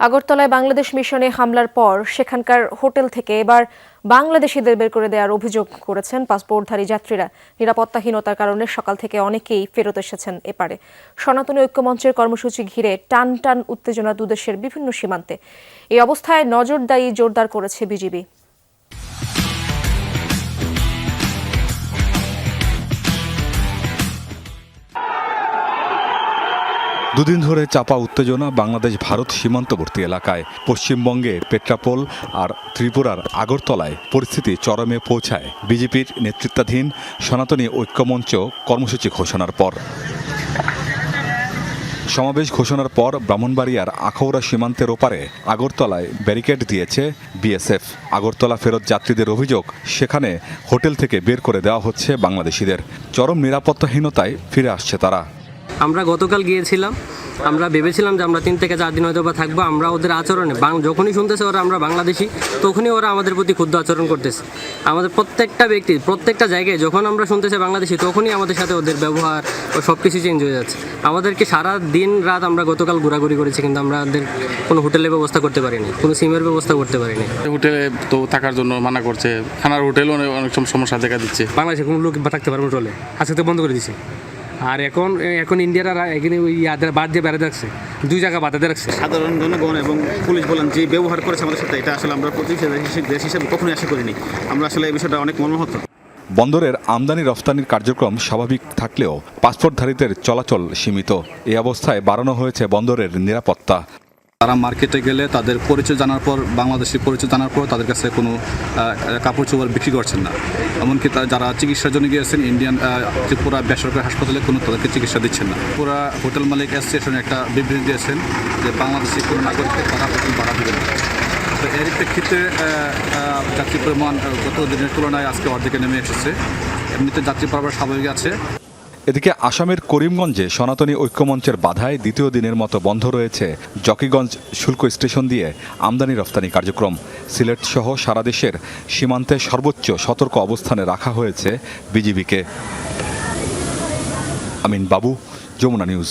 আগরতলায় বাংলাদেশ মিশনে হামলার পর সেখানকার হোটেল থেকে এবার বাংলাদেশিদের বের করে দেওয়ার অভিযোগ করেছেন পাসপোর্টধারী যাত্রীরা। নিরাপত্তাহীনতার কারণে সকাল থেকে অনেকেই ফেরত এসেছেন এপারে। সনাতনী ঐক্যমঞ্চের কর্মসূচি ঘিরে টান টান উত্তেজনা দুদেশের বিভিন্ন সীমান্তে। এই অবস্থায় নজরদারি জোরদার করেছে বিজিবি। দুদিন ধরে চাপা উত্তেজনা বাংলাদেশ, ভারত সীমান্তবর্তী এলাকায়। পশ্চিমবঙ্গে পেট্রাপোল আর ত্রিপুরার আগরতলায় পরিস্থিতি চরমে পৌঁছায় বিজেপির নেতৃত্বাধীন সনাতনী ঐক্যমঞ্চ কর্মসূচি ঘোষণার পর। সমাবেশ ঘোষণার পর ব্রাহ্মণবাড়িয়ার আখাউড়া সীমান্তের ওপারে আগরতলায় ব্যারিকেড দিয়েছে বিএসএফ। আগরতলা ফেরত যাত্রীদের অভিযোগ, সেখানে হোটেল থেকে বের করে দেওয়া হচ্ছে বাংলাদেশিদের। চরম নিরাপত্তাহীনতায় ফিরে আসছে তারা। আমরা গতকাল গিয়েছিলাম আমরা ভেবেছিলাম যে আমরা তিন থেকে চার দিন হয়তো বা থাকব আমরা ওদের আচরণে বাং- যখনই শুনতেছে ওরা আমরা বাংলাদেশি তখনই ওরা আমাদের প্রতি ক্ষুদ্র আচরণ করতেছে। আমাদের প্রত্যেকটা ব্যক্তি প্রত্যেকটা জায়গায় যখন আমরা শুনতেছি বাংলাদেশি তখনই আমাদের সাথে ওদের ব্যবহার ও সব কিছু চেঞ্জ হয়ে যাচ্ছে। আমাদেরকে সারা দিন রাত আমরা গতকাল ঘোরাঘুরি করেছি কিন্তু আমরা আমাদের কোনো হোটেলের ব্যবস্থা করতে পারিনি কোনো সিমের ব্যবস্থা করতে পারিনি। হোটেলে তো থাকার জন্য মানা করছে খানার হোটেলও অনেক সময় সমস্যা দেখা দিচ্ছে। বাংলাদেশে কোনো লোক থাকতে পারবে চলে আজকে তো বন্ধ করে দিছে। আর এখন এখন ইন্ডিয়ার এখানে ওই ইয়াদের বাদ দিয়ে বেড়াতে রাখছে দুই জায়গা বাধাতে রাখছে। সাধারণ জনগণ এবং পুলিশ বলেন যে ব্যবহার করেছে আমাদের সাথে এটা আসলে আমরা প্রতিবেশী দেশ হিসেবে- দেশ হিসেবে কখনোই আশা করিনি। আমরা আসলে এই বিষয়টা অনেক মর্মাহত। বন্দরের আমদানি রফতানির কার্যক্রম স্বাভাবিক থাকলেও পাসপোর্টধারীদের চলাচল সীমিত। এই অবস্থায় বাড়ানো হয়েছে বন্দরের নিরাপত্তা। তারা মার্কেটে গেলে তাদের পরিচয় জানার পর, বাংলাদেশি পরিচয় জানার পর তাদের কাছে কোনো কাপড় চোপড় বিক্রি করছেন না। এমনকি তারা যারা চিকিৎসার জন্য গিয়েছেন, ইন্ডিয়ান ত্রিপুরা বেসরকারি হাসপাতালে কোনো তাদেরকে চিকিৎসা দিচ্ছেন না। পুরা হোটেল মালিক অ্যাসোসিয়েশন একটা বিবৃতি দিয়েছেন যে বাংলাদেশি কোনো নাগরিককে তারা হোটেল ভাড়া দেবেন না। তো এর প্রেক্ষিতে যাত্রী পরিমাণ গত দিনের তুলনায় আজকে অর্ধেকে নেমে এসেছে। এমনিতে যাত্রী পারাবার স্বাভাবিক আছে। এদিকে আসামের করিমগঞ্জে সনাতনী ঐক্যমঞ্চের বাধায় দ্বিতীয় দিনের মতো বন্ধ রয়েছে জকিগঞ্জ শুল্ক স্টেশন দিয়ে আমদানি রফতানি কার্যক্রম। সিলেট সহ সারা দেশের সীমান্তে সর্বোচ্চ সতর্ক অবস্থানে রাখা হয়েছে বিজিবিকে। আমিন বাবু, যমুনা নিউজ।